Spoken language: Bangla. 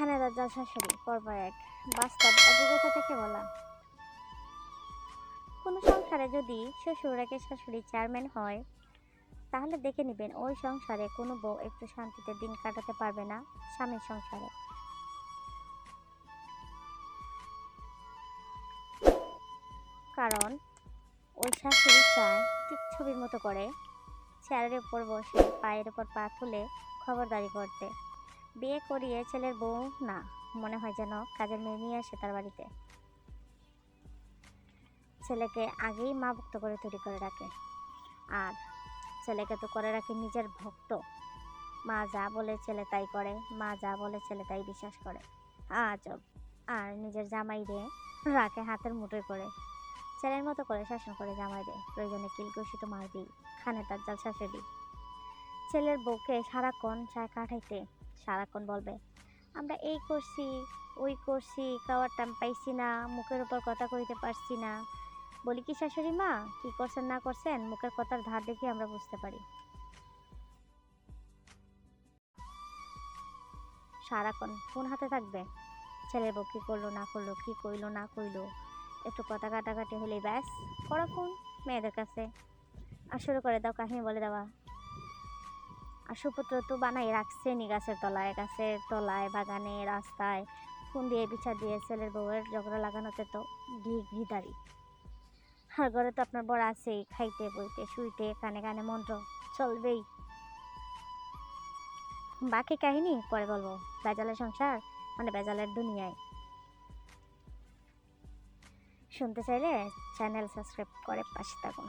খানেদার জাল শাশুড়ি পর্ব এক বাস্তব অভিজ্ঞতা থেকে বলা কোনো সংসারে যদি শ্বশুর রেখে শাশুড়ি চেয়ারম্যান হয়, তাহলে দেখে নেবেন ওই সংসারে কোনো বউ একটু শান্তিতে দিন কাটাতে পারবে না স্বামীর সংসারে। কারণ ওই শাশুড়ি চায় ঠিক ছবির মতো করে, চেয়ারের উপর বসে, পায়ের উপর পা তুলে খবরদারি করতে। বিয়ে করিয়ে ছেলের বউ না, মনে হয় যেন কাজের মেয়ে নিয়ে আসে তার বাড়িতে। ছেলেকে আগেই মা ভক্ত করে তৈরি করে রাখে। আর ছেলেকে তো করে রাখে নিজের ভক্ত। মা যা বলে ছেলে তাই করে, মা যা বলে ছেলে তাই বিশ্বাস করে। আজব আর নিজের জামাই রে রাখে হাতের মুঠোয় করে। ছেলের মতো করে শাসন করে জামাই রে, প্রয়োজনে কিলকুশি তো মারবি খানে তার জাল শাশুড়ি ছেলের বউকে সারাক্ষণ চায় কাটাইতে সারাক্ষণ বলবে, আমরা এই করছি, ওই করছি, খাওয়ার টাইম পাইছি না, মুখের উপর কথা কইতে পারছি না। বলি কি শাশুড়ি মা, কি করছেন না করছেন, মুখের কথার ধার দেখে আমরা বুঝতে পারি। সারাক্ষণ ফোন হাতে থাকবে ছেলের বউ কী করল, না করল, কি কইলো, না কইলো, একটু কথা কাটাকাটি হলে ব্যাস করো ফোন মেয়েদের কাছে। আর শুরু করে দাও কাহিনী বলে দেওয়া। আর সুপুত্র তো বানাই রাখছে নি গাছের তলায় গাছের তলায়, বাগানে, রাস্তায় ফোন দিয়ে বিছা দিয়ে ছেলের বউয়ের ঝগড়া লাগানোতে তো ঘি দাঁড়ি আর ঘরে তো আপনার বড় আছেই, খাইতে, বইতে, শুইতে, কানে কানে মন্ত্র, চলবেই। বাকি কাহিনী পরে বলব। বেজালের সংসার মানে বেজালের দুনিয়ায়। শুনতে চাইলে চ্যানেল সাবস্ক্রাইব করে পাশে থাকুন।